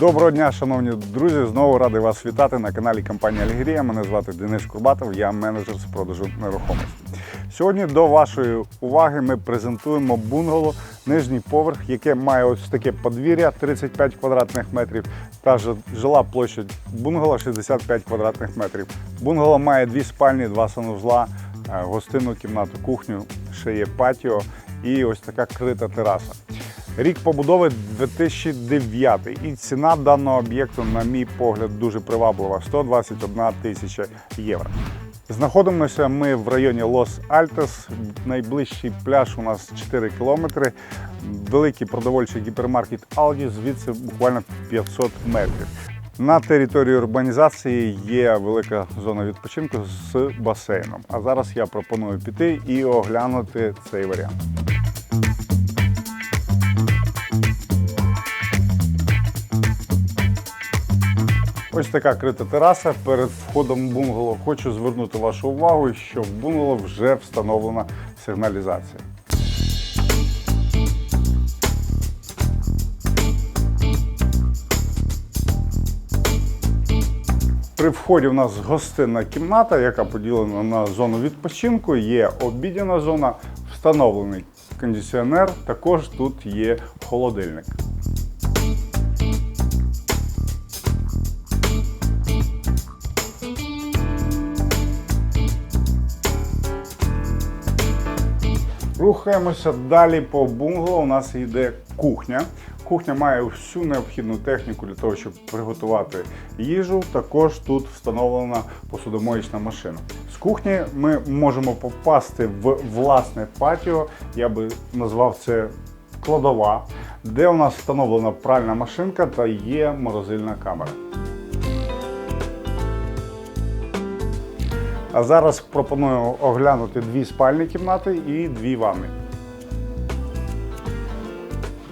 Доброго дня, шановні друзі! Знову радий вас вітати на каналі компанії Альгерія. Мене звати Денис Курбатов, я менеджер з продажу нерухомості. Сьогодні до вашої уваги ми презентуємо бунгало, нижній поверх, яке має ось таке подвір'я 35 квадратних метрів та жила площа бунгало 65 квадратних метрів. Бунгало має дві спальні, два санузла, е, гостинну кімнату, кухню, ще є патіо і ось така крита тераса. Рік побудови 2009 і ціна даного об'єкту, на мій погляд, дуже приваблива 121 тисяча євро. Знаходимося ми в районі Лос-Альтес. Найближчий пляж у нас 4 кілометри. Великий продовольчий гіпермаркет Алді звідси буквально 500 метрів. На території урбанізації є велика зона відпочинку з басейном. А зараз я пропоную піти і оглянути цей варіант. Ось така крита тераса перед входом в бунгало. Хочу звернути вашу увагу, що в бунгало вже встановлена сигналізація. При вході у нас гостинна кімната, яка поділена на зону відпочинку. Є обідяна зона, встановлений кондиціонер. Також тут є холодильник. Рухаємося далі по бунгало. У нас йде кухня. Кухня має всю необхідну техніку для того, щоб приготувати їжу. Також тут встановлена посудомоїчна машина. З кухні ми можемо попасти в власне патіо. Я би назвав це кладова, де у нас встановлена пральна машинка та є морозильна камера. А зараз пропоную оглянути дві спальні кімнати і дві ванни.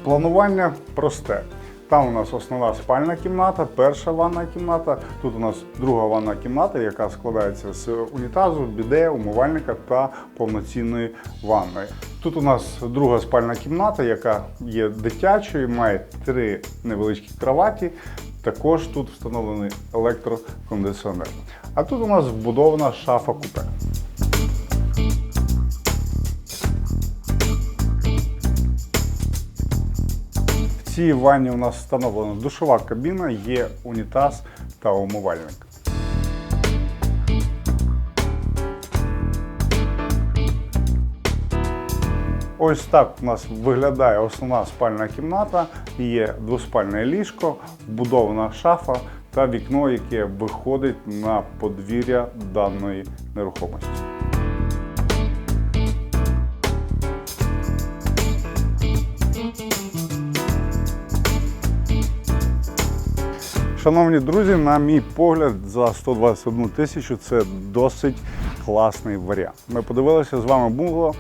Планування просте. Там у нас основна спальна кімната, перша ванна кімната. Тут у нас друга ванна кімната, яка складається з унітазу, біде, умивальника та повноцінної ванної. Тут у нас друга спальна кімната, яка є дитячою, має три невеличкі кроваті. Також тут встановлений електрокондиціонер. А тут у нас вбудована шафа купе. В цій ванні у нас встановлена душова кабіна, є унітаз та умивальник. Ось так у нас виглядає основна спальна кімната. Є двоспальне ліжко, вбудована шафа та вікно, яке виходить на подвір'я даної нерухомості. Шановні друзі, на мій погляд, за 121 тисячу це досить класний варіант. Ми подивилися з вами бунгало.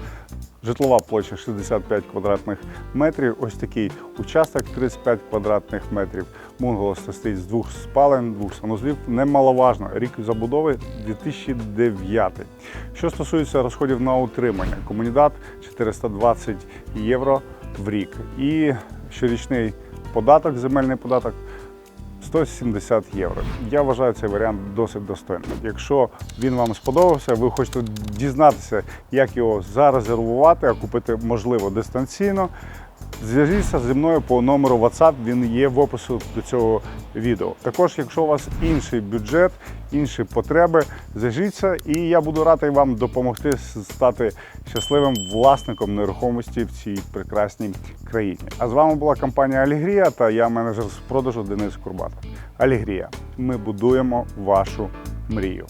Житлова площа 65 квадратних метрів. Ось такий участок 35 квадратних метрів. Бунгало состоїть з двох спалень, двох санузлів. Немаловажно. Рік забудови 2009. Що стосується розходів на утримання, комунідат 420 євро в рік. І щорічний податок, земельний податок 170 євро. Я вважаю цей варіант досить достойним. Якщо він вам сподобався, ви хочете дізнатися, як його зарезервувати, а купити можливо дистанційно. Зв'яжіться зі мною по номеру WhatsApp, він є в опису до цього відео. Також, якщо у вас інший бюджет, інші потреби, зв'яжіться, і я буду радий вам допомогти стати щасливим власником нерухомості в цій прекрасній країні. А з вами була компанія Алігрія та я менеджер з продажу Денис Курбатов. Алігрія. Ми будуємо вашу мрію.